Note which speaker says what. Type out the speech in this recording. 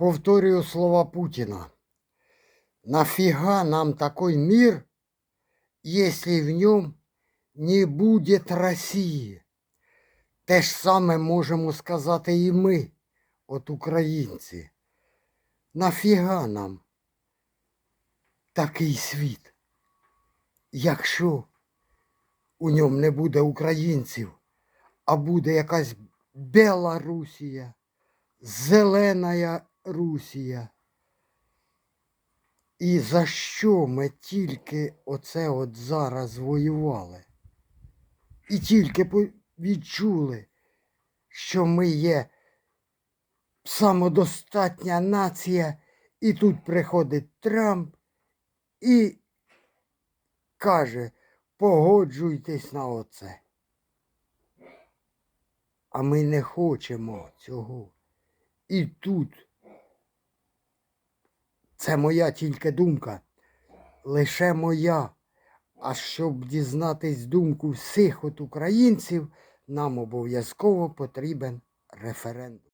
Speaker 1: Повторюю слова Путина. Нафига нам такой мир, если в нем не будет Росії? Те ж саме можемо сказати і ми, от українці. Нафіга нам такий світ, якщо у ньому не буде українців, а буде якась Белорусія, Зелена Русія. І за що ми тільки оце от зараз воювали? І тільки відчули, що ми є самодостатня нація, і тут приходить Трамп і каже, погоджуйтесь на оце. А ми не хочемо цього. І тут це моя тільки думка, лише моя. А щоб дізнатись думку всіх от українців, нам обов'язково потрібен референдум.